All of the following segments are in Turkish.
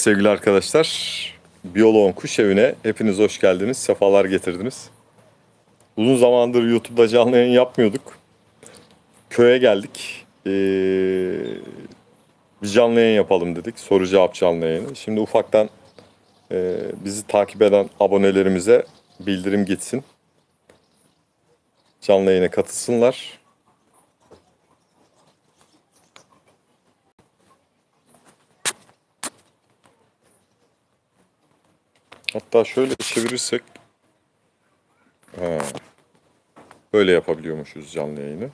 sevgili arkadaşlar. Biyoloğun Kuş Evi'ne hepiniz hoş geldiniz. Sefalar getirdiniz. Uzun zamandır YouTube'da canlı yayın yapmıyorduk. Köye geldik. Ee, bir canlı yayın yapalım dedik. Soru cevap canlı yayını. Şimdi ufaktan e, bizi takip eden abonelerimize bildirim gitsin. Canlı yayına katılsınlar. Hatta şöyle çevirirsek ha, böyle yapabiliyormuşuz canlı yayını.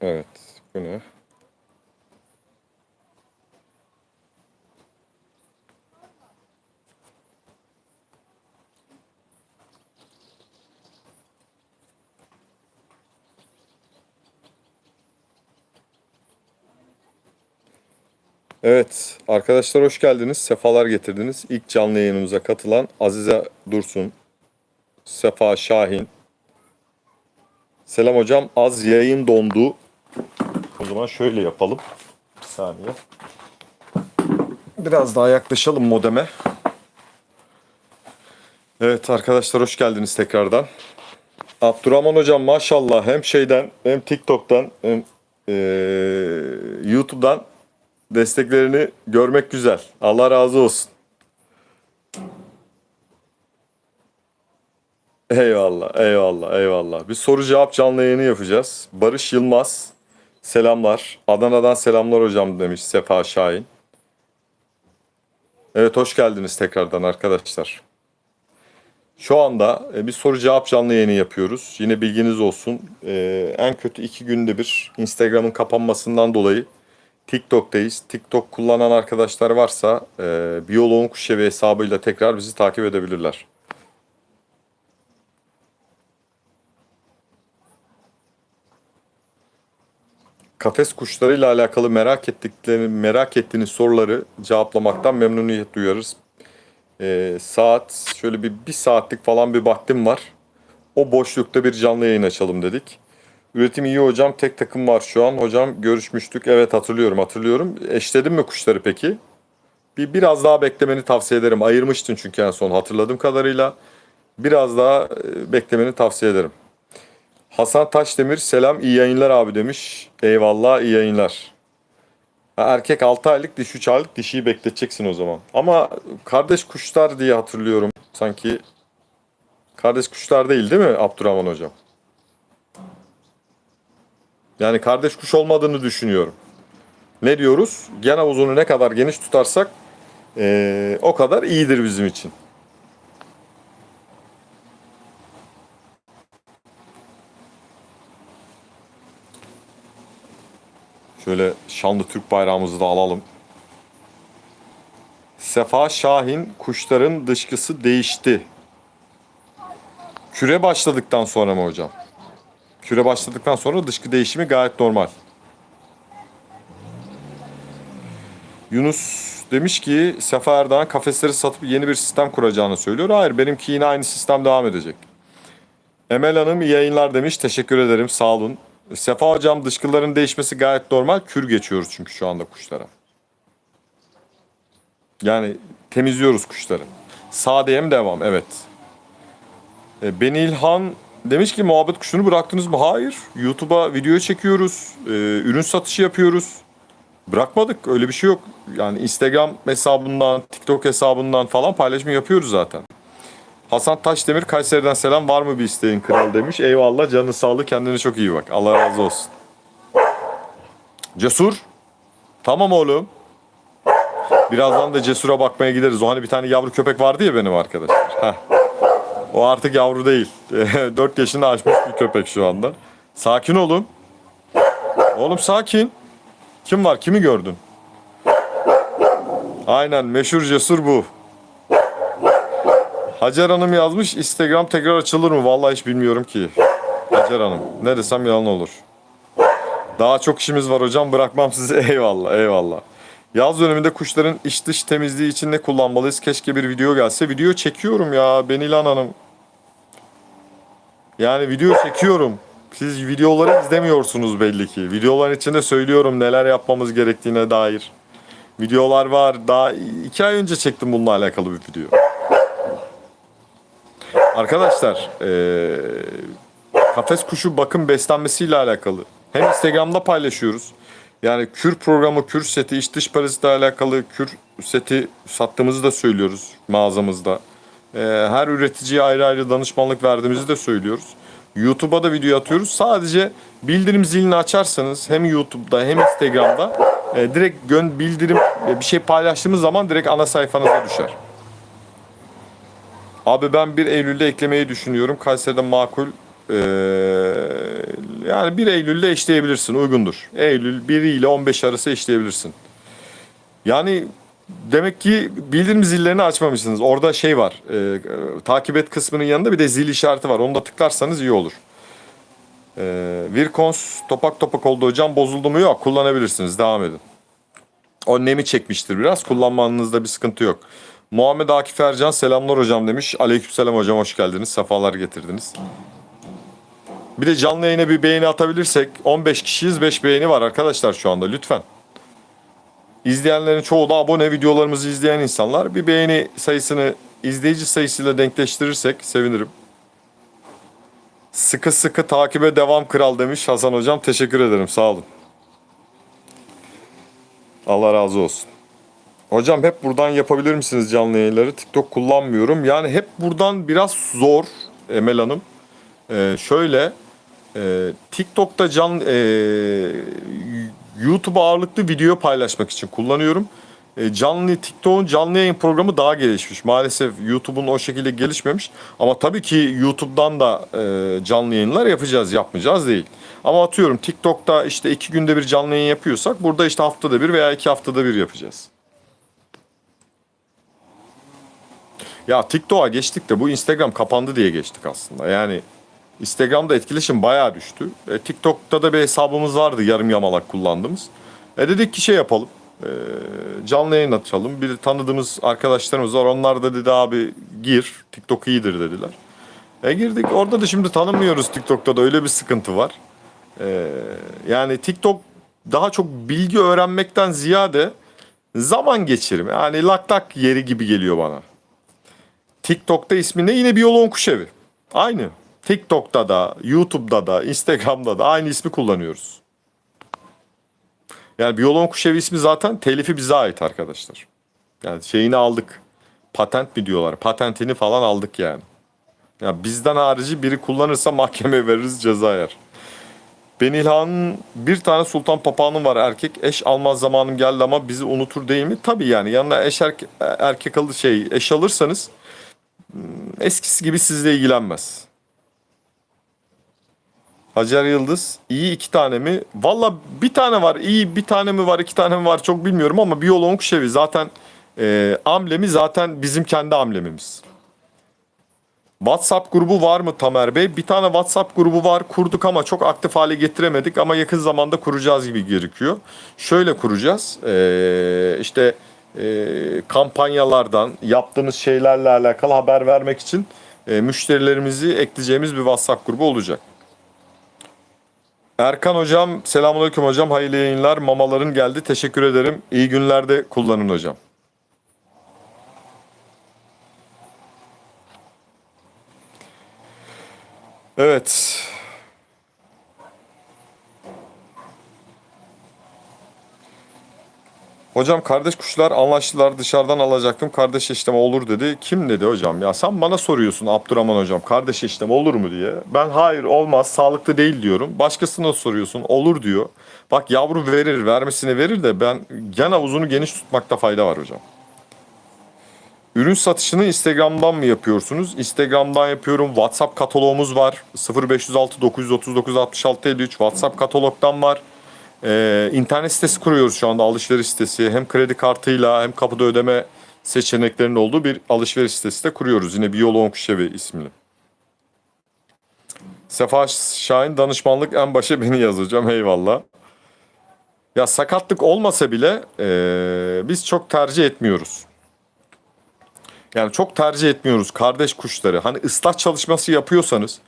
Evet, bu ne? Evet, arkadaşlar hoş geldiniz. Sefalar getirdiniz. İlk canlı yayınımıza katılan Azize Dursun, Sefa Şahin. Selam hocam, az yayın dondu. O zaman şöyle yapalım. Bir saniye. Biraz daha yaklaşalım modeme. Evet arkadaşlar hoş geldiniz tekrardan. Abdurrahman hocam maşallah hem şeyden hem TikTok'tan hem eee, YouTube'dan desteklerini görmek güzel. Allah razı olsun. Eyvallah, eyvallah, eyvallah. Bir soru cevap canlı yayını yapacağız. Barış Yılmaz, selamlar. Adana'dan selamlar hocam demiş Sefa Şahin. Evet, hoş geldiniz tekrardan arkadaşlar. Şu anda e, bir soru cevap canlı yayını yapıyoruz. Yine bilginiz olsun. E, en kötü iki günde bir Instagram'ın kapanmasından dolayı TikTok'tayız. TikTok kullanan arkadaşlar varsa e, Biyoloğun Kuşevi hesabıyla tekrar bizi takip edebilirler. Kafes kuşlarıyla alakalı merak ettiklerini merak ettiğiniz soruları cevaplamaktan memnuniyet duyarız. E, saat şöyle bir bir saatlik falan bir vaktim var. O boşlukta bir canlı yayın açalım dedik. Üretim iyi hocam. Tek takım var şu an. Hocam görüşmüştük. Evet hatırlıyorum hatırlıyorum. Eşledin mi kuşları peki? Bir biraz daha beklemeni tavsiye ederim. Ayırmıştın çünkü en son hatırladığım kadarıyla. Biraz daha e, beklemeni tavsiye ederim. Hasan Taşdemir selam iyi yayınlar abi demiş. Eyvallah iyi yayınlar. Erkek 6 aylık diş 3 aylık dişiyi bekleteceksin o zaman. Ama kardeş kuşlar diye hatırlıyorum. Sanki kardeş kuşlar değil değil mi Abdurrahman hocam? Yani kardeş kuş olmadığını düşünüyorum. Ne diyoruz? Gen havuzunu ne kadar geniş tutarsak eee, o kadar iyidir bizim için. Şöyle şanlı Türk bayrağımızı da alalım. Sefa Şahin kuşların dışkısı değişti. Küre başladıktan sonra mı hocam? Küre başladıktan sonra dışkı değişimi gayet normal. Yunus demiş ki Sefa Erdoğan kafesleri satıp yeni bir sistem kuracağını söylüyor. Hayır benimki yine aynı sistem devam edecek. Emel Hanım yayınlar demiş. Teşekkür ederim sağ olun. Sefa hocam dışkıların değişmesi gayet normal. Kür geçiyoruz çünkü şu anda kuşlara. Yani temizliyoruz kuşları. Sadeye mi devam? Evet. E, Beni İlhan demiş ki muhabbet kuşunu bıraktınız mı? Hayır. YouTube'a video çekiyoruz. e, ürün satışı yapıyoruz. Bırakmadık. Öyle bir şey yok. Yani Instagram hesabından, TikTok hesabından falan paylaşım yapıyoruz zaten. Hasan Taşdemir Kayseri'den selam. Var mı bir isteğin kral demiş. Eyvallah. Canın sağlığı. Kendine çok iyi bak. Allah razı olsun. Cesur. Tamam oğlum. Birazdan da Cesur'a bakmaya gideriz. O hani bir tane yavru köpek vardı ya benim arkadaşlar. Heh. O artık yavru değil. 4 yaşını aşmış bir köpek şu anda. Sakin olun. Oğlum sakin. Kim var? Kimi gördün? Aynen meşhur cesur bu. Hacer Hanım yazmış. Instagram tekrar açılır mı? Vallahi hiç bilmiyorum ki. Hacer Hanım. Ne desem yalan olur. Daha çok işimiz var hocam. Bırakmam sizi. Eyvallah. Eyvallah. Yaz döneminde kuşların iç dış temizliği için ne kullanmalıyız? Keşke bir video gelse. Video çekiyorum ya Benilan Hanım. Yani video çekiyorum. Siz videoları izlemiyorsunuz belli ki. Videoların içinde söylüyorum neler yapmamız gerektiğine dair. Videolar var. Daha iki ay önce çektim bununla alakalı bir video. Arkadaşlar eee, kafes kuşu bakım beslenmesiyle alakalı. Hem Instagram'da paylaşıyoruz. Yani kür programı, kür seti, iç dış parazitle alakalı kür seti sattığımızı da söylüyoruz mağazamızda. Eee, her üreticiye ayrı ayrı danışmanlık verdiğimizi de söylüyoruz. YouTube'a da video atıyoruz. Sadece bildirim zilini açarsanız hem YouTube'da hem Instagram'da e, direkt gön bildirim e, bir şey paylaştığımız zaman direkt ana sayfanıza düşer. Abi ben 1 Eylül'de eklemeyi düşünüyorum. Kayseri'de makul e, yani 1 Eylül'de eşleyebilirsin uygundur. Eylül 1 ile 15 arası eşleyebilirsin. Yani demek ki bildirim zillerini açmamışsınız. Orada şey var. e, takip et kısmının yanında bir de zil işareti var. Onu da tıklarsanız iyi olur. E, Virkons topak topak oldu hocam. Bozuldu mu? Yok. Kullanabilirsiniz. Devam edin. O nemi çekmiştir biraz. Kullanmanızda bir sıkıntı yok. Muhammed Akif Ercan selamlar hocam demiş. Aleykümselam hocam hoş geldiniz. Sefalar getirdiniz. Bir de canlı yayına bir beğeni atabilirsek 15 kişiyiz 5 beğeni var arkadaşlar şu anda lütfen. İzleyenlerin çoğu da abone videolarımızı izleyen insanlar. Bir beğeni sayısını izleyici sayısıyla denkleştirirsek sevinirim. Sıkı sıkı takibe devam kral demiş Hasan hocam. Teşekkür ederim sağ olun. Allah razı olsun. Hocam hep buradan yapabilir misiniz canlı yayınları? TikTok kullanmıyorum. Yani hep buradan biraz zor Emel Hanım. Ee, şöyle e, TikTok'ta can e, YouTube ağırlıklı video paylaşmak için kullanıyorum. E, canlı TikTok'un canlı yayın programı daha gelişmiş. Maalesef YouTube'un o şekilde gelişmemiş. Ama tabii ki YouTube'dan da e, canlı yayınlar yapacağız, yapmayacağız değil. Ama atıyorum TikTok'ta işte iki günde bir canlı yayın yapıyorsak burada işte haftada bir veya iki haftada bir yapacağız. Ya TikTok'a geçtik de bu Instagram kapandı diye geçtik aslında. Yani Instagram'da etkileşim bayağı düştü. E, TikTok'ta da bir hesabımız vardı yarım yamalak kullandığımız. E dedik ki şey yapalım. e, canlı yayın açalım. Bir tanıdığımız arkadaşlarımız var. Onlar da dedi abi gir. TikTok iyidir dediler. E girdik. Orada da şimdi tanımıyoruz TikTok'ta da öyle bir sıkıntı var. E, yani TikTok daha çok bilgi öğrenmekten ziyade zaman geçirimi. Yani lak lak yeri gibi geliyor bana. TikTok'ta ismi ne? Yine Biyolog Kuş Evi. Aynı. TikTok'ta da, YouTube'da da, Instagram'da da aynı ismi kullanıyoruz. Yani Biyolog Kuş Evi ismi zaten telifi bize ait arkadaşlar. Yani şeyini aldık. Patent mi diyorlar? Patentini falan aldık yani. Ya bizden harici biri kullanırsa mahkemeye veririz ceza yer. Benilhan'ın bir tane sultan papağanım var erkek. Eş almaz zamanım geldi ama bizi unutur değil mi? Tabii yani yanına eş erkek, erkek alı şey eş alırsanız hmm, eskisi gibi sizle ilgilenmez. Hacer Yıldız iyi iki tane mi? Valla bir tane var iyi bir tane mi var iki tane mi var çok bilmiyorum ama biyoloğun kuşevi zaten e, amblemi zaten bizim kendi amblemimiz. WhatsApp grubu var mı Tamer Bey? Bir tane WhatsApp grubu var kurduk ama çok aktif hale getiremedik ama yakın zamanda kuracağız gibi gerekiyor. Şöyle kuracağız ee, işte e, kampanyalardan yaptığımız şeylerle alakalı haber vermek için e, müşterilerimizi ekleyeceğimiz bir WhatsApp grubu olacak. Erkan hocam, selamünaleyküm hocam. Hayırlı yayınlar. Mamaların geldi. Teşekkür ederim. İyi günlerde kullanın hocam. Evet. Hocam kardeş kuşlar anlaştılar dışarıdan alacaktım. Kardeş işleme olur dedi. Kim dedi hocam? Ya sen bana soruyorsun Abdurrahman hocam. Kardeş işleme olur mu diye. Ben hayır olmaz sağlıklı değil diyorum. Başkasına soruyorsun olur diyor. Bak yavru verir vermesine verir de ben gen havuzunu geniş tutmakta fayda var hocam. Ürün satışını Instagram'dan mı yapıyorsunuz? Instagram'dan yapıyorum. WhatsApp kataloğumuz var. 0506 939 66 53 WhatsApp katalogdan var. Ee, internet sitesi kuruyoruz şu anda alışveriş sitesi. Hem kredi kartıyla hem kapıda ödeme seçeneklerinin olduğu bir alışveriş sitesi de kuruyoruz. Yine Biyolog Kuşevi ismini. Sefa Şahin danışmanlık en başa beni yazacağım eyvallah. Ya sakatlık olmasa bile ee, biz çok tercih etmiyoruz. Yani çok tercih etmiyoruz kardeş kuşları. Hani ıslah çalışması yapıyorsanız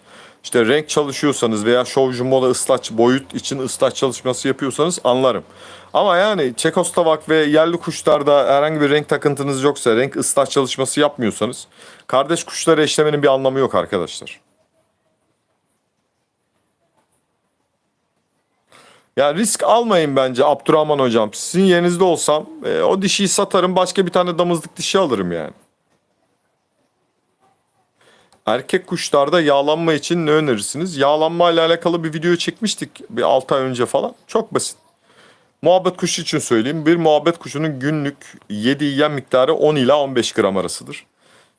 işte renk çalışıyorsanız veya Show Jumbo'da ıslaç boyut için ıslaç çalışması yapıyorsanız anlarım. Ama yani Çekoslovak ve yerli kuşlarda herhangi bir renk takıntınız yoksa, renk ıslaç çalışması yapmıyorsanız kardeş kuşları eşlemenin bir anlamı yok arkadaşlar. Yani risk almayın bence Abdurrahman hocam. Sizin yerinizde olsam e, o dişiyi satarım başka bir tane damızlık dişi alırım yani. Erkek kuşlarda yağlanma için ne önerirsiniz? Yağlanma ile alakalı bir video çekmiştik bir 6 ay önce falan. Çok basit. Muhabbet kuşu için söyleyeyim. Bir muhabbet kuşunun günlük yediği yem miktarı 10 ila 15 gram arasıdır.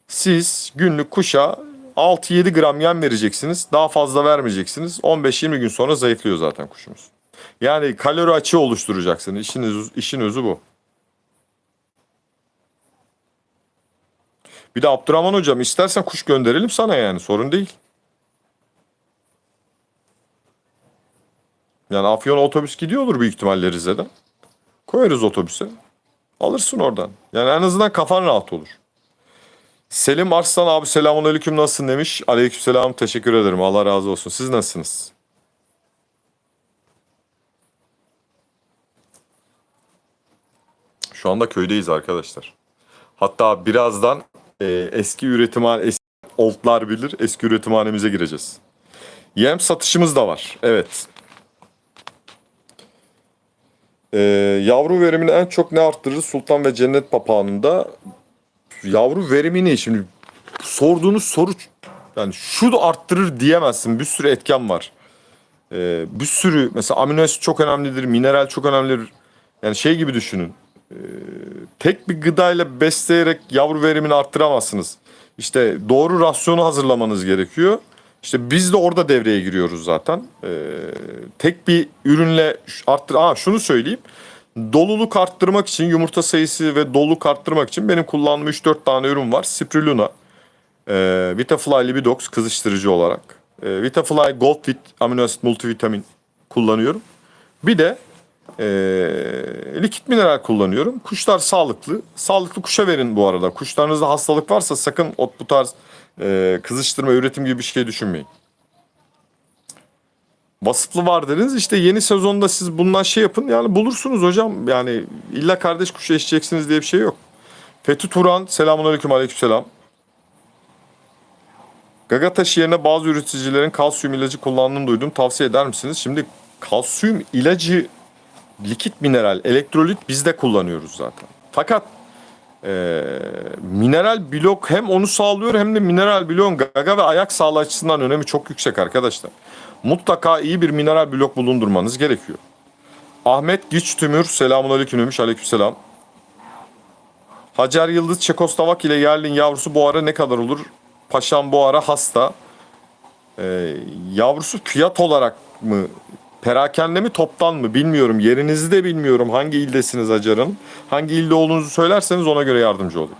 Siz günlük kuşa 6-7 gram yem vereceksiniz. Daha fazla vermeyeceksiniz. 15-20 gün sonra zayıflıyor zaten kuşumuz. Yani kalori açığı oluşturacaksınız. İşin, işin özü bu. Bir de Abdurrahman hocam istersen kuş gönderelim sana yani sorun değil. Yani Afyon otobüs gidiyordur büyük ihtimalle Rize'den. Koyarız otobüse. Alırsın oradan. Yani en azından kafan rahat olur. Selim Arslan abi selamun aleyküm nasılsın demiş. Aleyküm selam teşekkür ederim Allah razı olsun. Siz nasılsınız? Şu anda köydeyiz arkadaşlar. Hatta birazdan e, eski üretimhane, eski oldlar bilir eski üretimhanemize gireceğiz. Yem satışımız da var. Evet. E, yavru verimini en çok ne arttırır Sultan ve Cennet Papağanı'nda? Yavru verimini şimdi sorduğunuz soru yani şu da arttırır diyemezsin. Bir sürü etken var. E, bir sürü mesela amino asit çok önemlidir, mineral çok önemlidir. Yani şey gibi düşünün tek bir gıdayla besleyerek yavru verimini arttıramazsınız. İşte doğru rasyonu hazırlamanız gerekiyor. İşte biz de orada devreye giriyoruz zaten. Ee, tek bir ürünle arttır. Aa, şunu söyleyeyim. Doluluk arttırmak için yumurta sayısı ve doluluk arttırmak için benim kullandığım 3-4 tane ürün var. Spirulina, e, Vitafly Libidox kızıştırıcı olarak, e, Vitafly Gold Fit amino asit multivitamin kullanıyorum. Bir de e, likit mineral kullanıyorum. Kuşlar sağlıklı. Sağlıklı kuşa verin bu arada. Kuşlarınızda hastalık varsa sakın o, bu tarz e, kızıştırma, üretim gibi bir şey düşünmeyin. Vasıflı var dediniz. İşte yeni sezonda siz bundan şey yapın. Yani bulursunuz hocam. Yani illa kardeş kuşa eşeceksiniz diye bir şey yok. Fethi Turan. Selamun aleyküm. Aleyküm selam. Gaga taşı yerine bazı üreticilerin kalsiyum ilacı kullandığını duydum. Tavsiye eder misiniz? Şimdi kalsiyum ilacı likit mineral, elektrolit biz de kullanıyoruz zaten. Fakat e, mineral blok hem onu sağlıyor hem de mineral bloğun gaga ve ayak sağlığı açısından önemi çok yüksek arkadaşlar. Mutlaka iyi bir mineral blok bulundurmanız gerekiyor. Ahmet Güç Tümür selamun aleyküm demiş aleyküm selam. Hacer Yıldız Çekoslovak ile yerlin yavrusu bu ara ne kadar olur? Paşam bu ara hasta. Ee, yavrusu fiyat olarak mı perakende mi toptan mı bilmiyorum. Yerinizi de bilmiyorum. Hangi ildesiniz Hacer'ın? Hangi ilde olduğunuzu söylerseniz ona göre yardımcı olayım.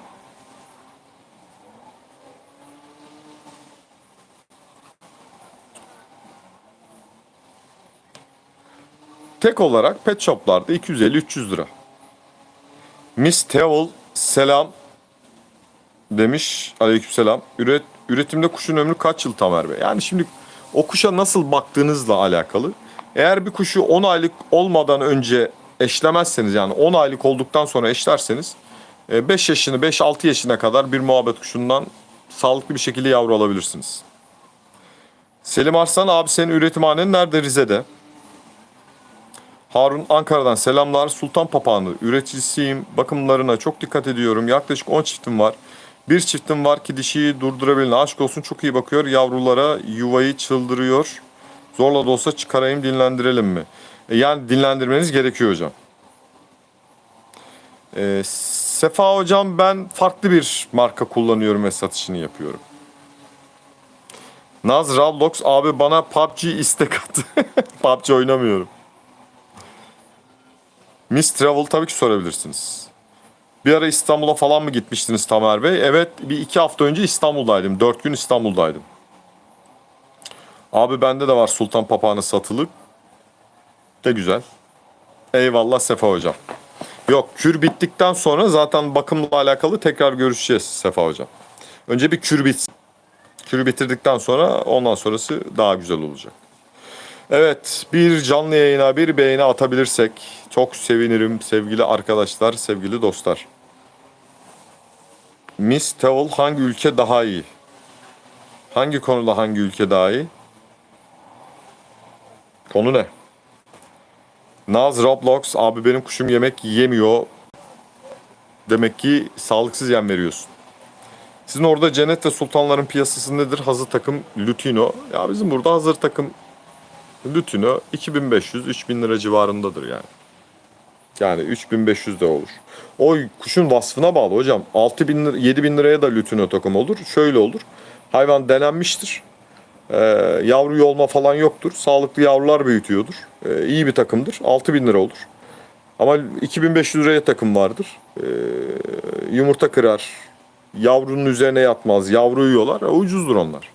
Tek olarak pet shoplarda 250-300 lira. Miss Tewell selam demiş. Aleykümselam. Üret, üretimde kuşun ömrü kaç yıl Tamer Bey? Yani şimdi o kuşa nasıl baktığınızla alakalı. Eğer bir kuşu 10 aylık olmadan önce eşlemezseniz yani 10 aylık olduktan sonra eşlerseniz 5 yaşını 5-6 yaşına kadar bir muhabbet kuşundan sağlıklı bir şekilde yavru alabilirsiniz. Selim Arslan abi senin üretimhanen nerede Rize'de? Harun Ankara'dan selamlar. Sultan Papağanı üreticisiyim. Bakımlarına çok dikkat ediyorum. Yaklaşık 10 çiftim var. Bir çiftim var ki dişiyi durdurabilene aşk olsun çok iyi bakıyor. Yavrulara yuvayı çıldırıyor. Zorla da olsa çıkarayım dinlendirelim mi? E, yani dinlendirmeniz gerekiyor hocam. E, Sefa hocam ben farklı bir marka kullanıyorum ve satışını yapıyorum. Naz Roblox abi bana PUBG istek attı. PUBG oynamıyorum. Miss Travel tabii ki sorabilirsiniz. Bir ara İstanbul'a falan mı gitmiştiniz Tamer Bey? Evet bir iki hafta önce İstanbul'daydım. Dört gün İstanbul'daydım. Abi bende de var Sultan Papağanı satılık. De güzel. Eyvallah Sefa hocam. Yok kür bittikten sonra zaten bakımla alakalı tekrar görüşeceğiz Sefa hocam. Önce bir kür bitsin. Kürü bitirdikten sonra ondan sonrası daha güzel olacak. Evet bir canlı yayına bir beğeni atabilirsek çok sevinirim sevgili arkadaşlar, sevgili dostlar. Miss Towel hangi ülke daha iyi? Hangi konuda hangi ülke daha iyi? Konu ne? Naz Roblox abi benim kuşum yemek yemiyor. Demek ki sağlıksız yem veriyorsun. Sizin orada Cennet ve Sultanların piyasası nedir? Hazır takım Lutino. Ya bizim burada hazır takım Lutino 2500-3000 lira civarındadır yani. Yani 3500 de olur. O kuşun vasfına bağlı hocam. 6000 lira, 7000 liraya da Lutino takım olur. Şöyle olur. Hayvan denenmiştir. Ee, yavru yolma falan yoktur. Sağlıklı yavrular büyütüyordur. Ee, iyi bir takımdır. 6000 lira olur. Ama 2500 liraya takım vardır. Ee, yumurta kırar. Yavrunun üzerine yatmaz. Yavru yiyorlar. E, ucuzdur onlar.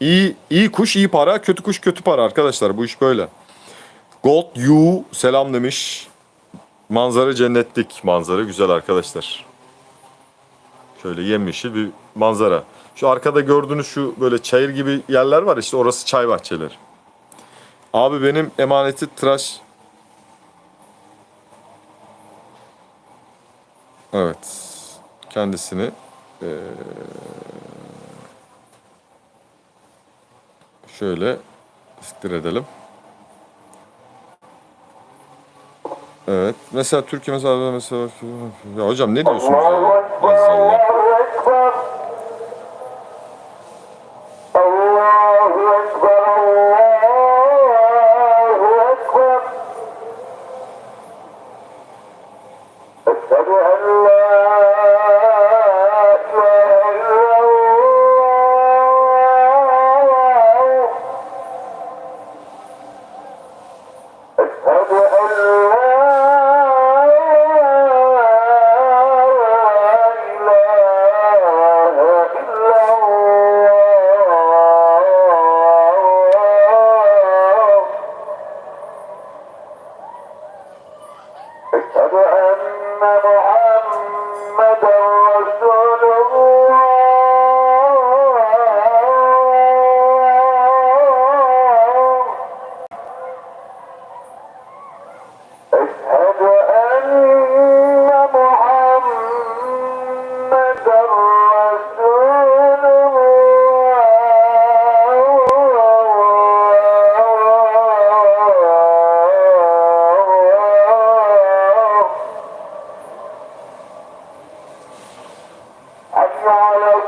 İyi, iyi kuş iyi para, kötü kuş kötü para arkadaşlar. Bu iş böyle. Gold You selam demiş. Manzara cennetlik. Manzara güzel arkadaşlar. Şöyle yemyeşil bir manzara. Şu arkada gördüğünüz şu böyle çayır gibi yerler var işte orası çay bahçeleri. Abi benim emaneti tıraş. Evet. Kendisini eee, şöyle istir edelim. Evet. Mesela Türkiye mesela mesela ya hocam ne diyorsunuz? ya?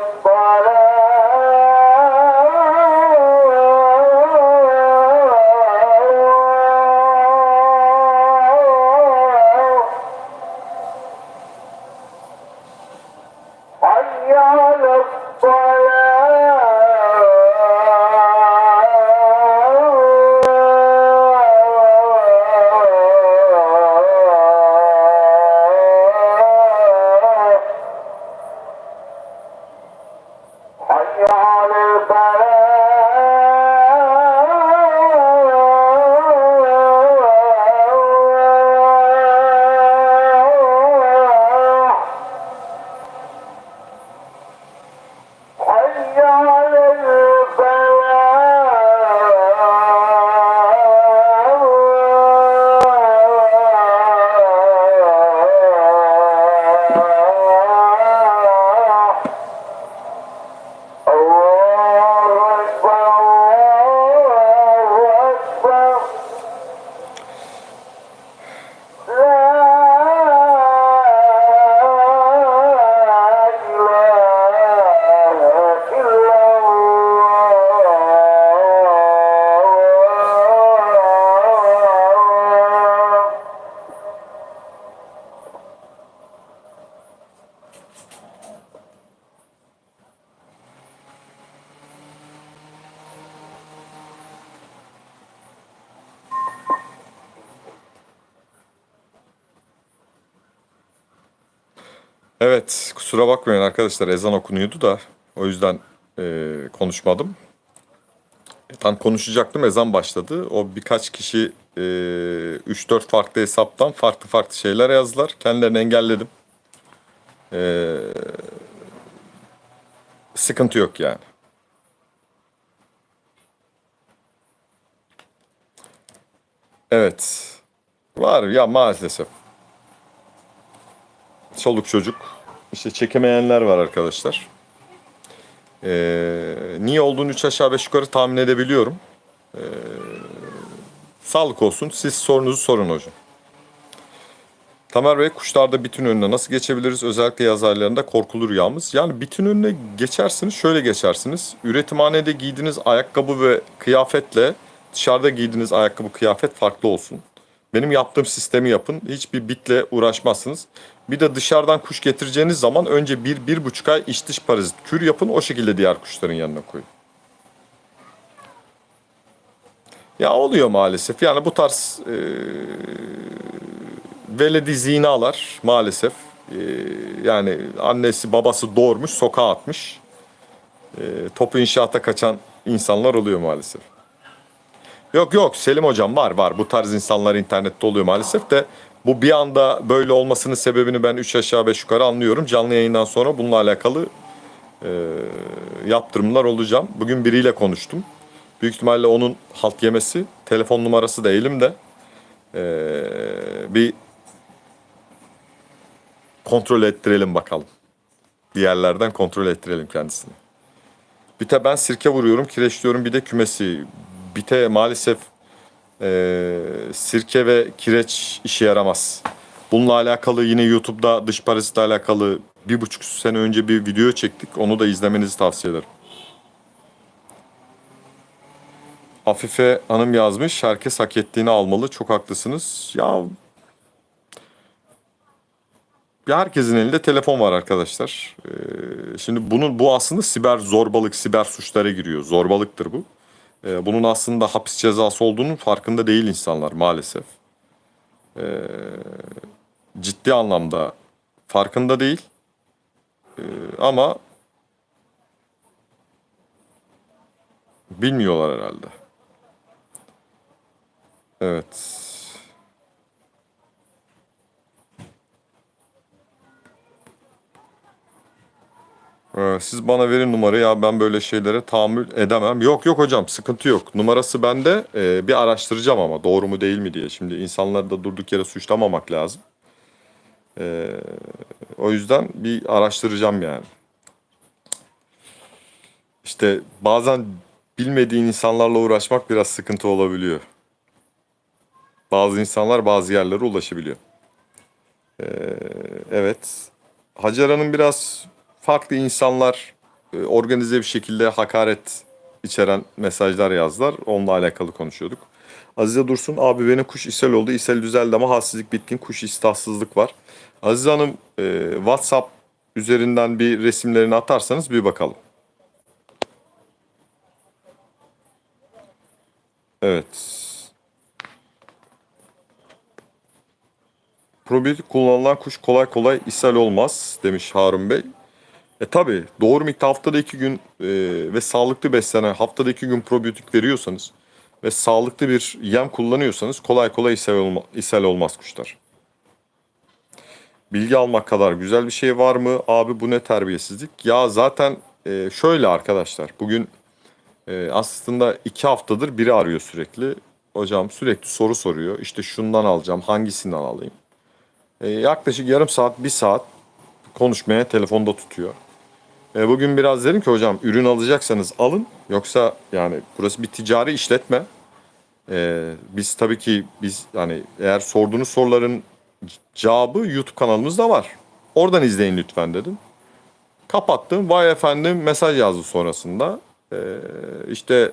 but Yeah. Evet kusura bakmayın arkadaşlar ezan okunuyordu da o yüzden e, konuşmadım. E, Tam konuşacaktım ezan başladı. O birkaç kişi e, 3-4 farklı hesaptan farklı farklı şeyler yazdılar. Kendilerini engelledim. E, sıkıntı yok yani. Evet. Var ya maalesef. Çoluk çocuk. İşte çekemeyenler var arkadaşlar. Ee, niye olduğunu 3 aşağı 5 yukarı tahmin edebiliyorum. Ee, sağlık olsun. Siz sorunuzu sorun hocam. Tamer Bey kuşlarda bitin önüne nasıl geçebiliriz? Özellikle yaz aylarında korkulu rüyamız. Yani bitin önüne geçersiniz şöyle geçersiniz. Üretimhanede giydiğiniz ayakkabı ve kıyafetle dışarıda giydiğiniz ayakkabı kıyafet farklı olsun. Benim yaptığım sistemi yapın. Hiçbir bitle uğraşmazsınız. Bir de dışarıdan kuş getireceğiniz zaman önce bir, bir buçuk ay iç dış parazit kür yapın. O şekilde diğer kuşların yanına koyun. Ya oluyor maalesef. Yani bu tarz e, veledi zinalar maalesef. e, yani annesi babası doğurmuş sokağa atmış. E, topu inşaata kaçan insanlar oluyor maalesef. Yok yok Selim hocam var var. Bu tarz insanlar internette oluyor maalesef de bu bir anda böyle olmasının sebebini ben 3 aşağı 5 yukarı anlıyorum. Canlı yayından sonra bununla alakalı e, yaptırımlar olacağım. Bugün biriyle konuştum. Büyük ihtimalle onun halt yemesi. Telefon numarası da elimde. E, bir kontrol ettirelim bakalım. Diğerlerden kontrol ettirelim kendisini. Bite ben sirke vuruyorum, kireçliyorum bir de kümesi. Bite maalesef eee, sirke ve kireç işe yaramaz. Bununla alakalı yine YouTube'da dış parazitle alakalı bir buçuk sene önce bir video çektik. Onu da izlemenizi tavsiye ederim. Afife Hanım yazmış. Herkes hak ettiğini almalı. Çok haklısınız. Ya ya herkesin elinde telefon var arkadaşlar. Ee, şimdi bunun bu aslında siber zorbalık, siber suçlara giriyor. Zorbalıktır bu. Ee, bunun aslında hapis cezası olduğunun farkında değil insanlar maalesef. Ee, ciddi anlamda farkında değil. Ee, ama bilmiyorlar herhalde. Evet. Ee, Siz bana verin numarayı ya ben böyle şeylere tahammül edemem. Yok yok hocam sıkıntı yok. Numarası bende. Ee, bir araştıracağım ama doğru mu değil mi diye. Şimdi insanları da durduk yere suçlamamak lazım. Ee, o yüzden bir araştıracağım yani. İşte bazen bilmediğin insanlarla uğraşmak biraz sıkıntı olabiliyor. Bazı insanlar bazı yerlere ulaşabiliyor. Ee, evet. Hacer Hanım biraz farklı insanlar e, organize bir şekilde hakaret içeren mesajlar yazdılar. Onunla alakalı konuşuyorduk. Azize Dursun abi benim kuş ishal oldu. İshal düzeldi ama halsizlik bitkin kuş iştahsızlık var. Azize Hanım e, WhatsApp üzerinden bir resimlerini atarsanız bir bakalım. Evet. Probiyotik kullanılan kuş kolay kolay ishal olmaz demiş Harun Bey. E tabi doğru miktar haftada iki gün e, ve sağlıklı beslenen haftada iki gün probiyotik veriyorsanız ve sağlıklı bir yem kullanıyorsanız kolay kolay ishal, olma, ishal olmaz kuşlar. Bilgi almak kadar güzel bir şey var mı? Abi bu ne terbiyesizlik? Ya zaten e, şöyle arkadaşlar bugün e, aslında iki haftadır biri arıyor sürekli. Hocam sürekli soru soruyor. İşte şundan alacağım hangisinden alayım? E, yaklaşık yarım saat bir saat konuşmaya telefonda tutuyor. E, bugün biraz dedim ki hocam ürün alacaksanız alın. Yoksa yani burası bir ticari işletme. E, biz tabii ki biz yani eğer sorduğunuz soruların cevabı YouTube kanalımızda var. Oradan izleyin lütfen dedim. Kapattım. Vay efendim mesaj yazdı sonrasında. E, işte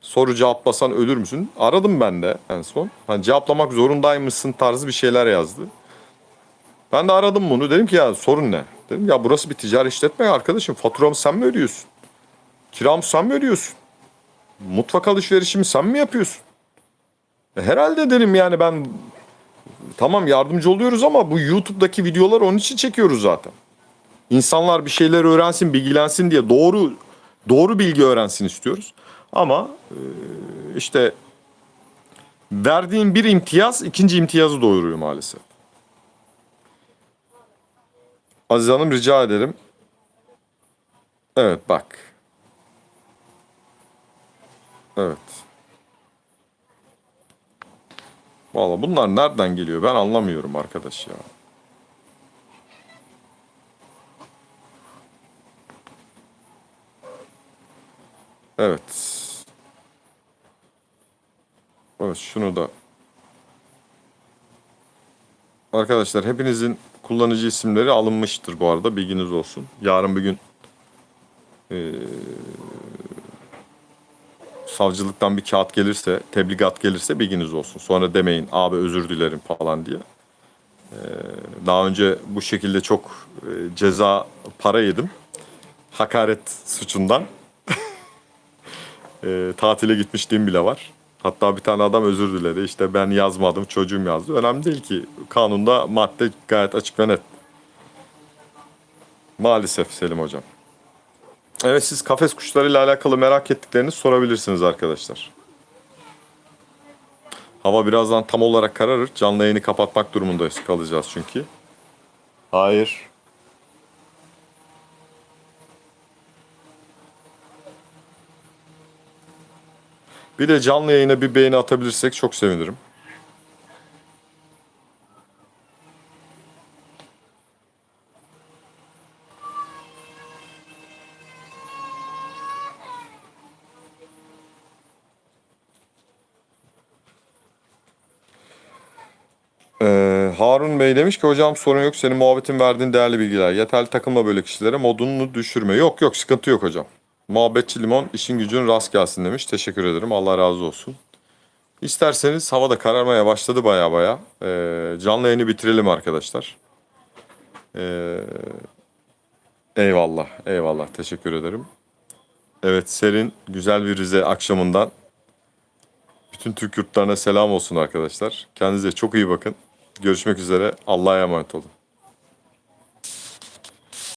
soru cevaplasan ölür müsün? Aradım ben de en son. Hani cevaplamak zorundaymışsın tarzı bir şeyler yazdı. Ben de aradım bunu. Dedim ki ya sorun ne? Dedim ya burası bir ticari işletme arkadaşım. Faturamı sen mi ödüyorsun? Kiramı sen mi ödüyorsun? Mutfak alışverişimi sen mi yapıyorsun? E, herhalde dedim yani ben tamam yardımcı oluyoruz ama bu YouTube'daki videoları onun için çekiyoruz zaten. İnsanlar bir şeyler öğrensin, bilgilensin diye doğru doğru bilgi öğrensin istiyoruz. Ama e, işte verdiğin bir imtiyaz ikinci imtiyazı doyuruyor maalesef. Aziz Hanım rica ederim. Evet bak. Evet. Vallahi bunlar nereden geliyor ben anlamıyorum arkadaş ya. Evet. Evet şunu da. Arkadaşlar hepinizin kullanıcı isimleri alınmıştır bu arada bilginiz olsun. Yarın bir gün eee, savcılıktan bir kağıt gelirse, tebligat gelirse bilginiz olsun. Sonra demeyin abi özür dilerim falan diye. Eee, daha önce bu şekilde çok eee, ceza para yedim. Hakaret suçundan. Eee, tatile gitmişliğim bile var. Hatta bir tane adam özür diledi. İşte ben yazmadım, çocuğum yazdı. Önemli değil ki. Kanunda madde gayet açık ve net. Maalesef Selim Hocam. Evet siz kafes kuşlarıyla alakalı merak ettiklerinizi sorabilirsiniz arkadaşlar. Hava birazdan tam olarak kararır. Canlı yayını kapatmak durumundayız kalacağız çünkü. Hayır. Bir de canlı yayına bir beğeni atabilirsek çok sevinirim. Ee, Harun Bey demiş ki hocam sorun yok senin muhabbetin verdiğin değerli bilgiler. Yeterli takılma böyle kişilere modunu düşürme. Yok yok sıkıntı yok hocam. Muhabbetçi limon işin gücün rast gelsin demiş. Teşekkür ederim Allah razı olsun. İsterseniz hava da kararmaya başladı baya baya. Ee, canlı yayını bitirelim arkadaşlar. Ee, eyvallah eyvallah teşekkür ederim. Evet serin güzel bir Rize akşamından bütün Türk yurtlarına selam olsun arkadaşlar. Kendinize çok iyi bakın. Görüşmek üzere. Allah'a emanet olun.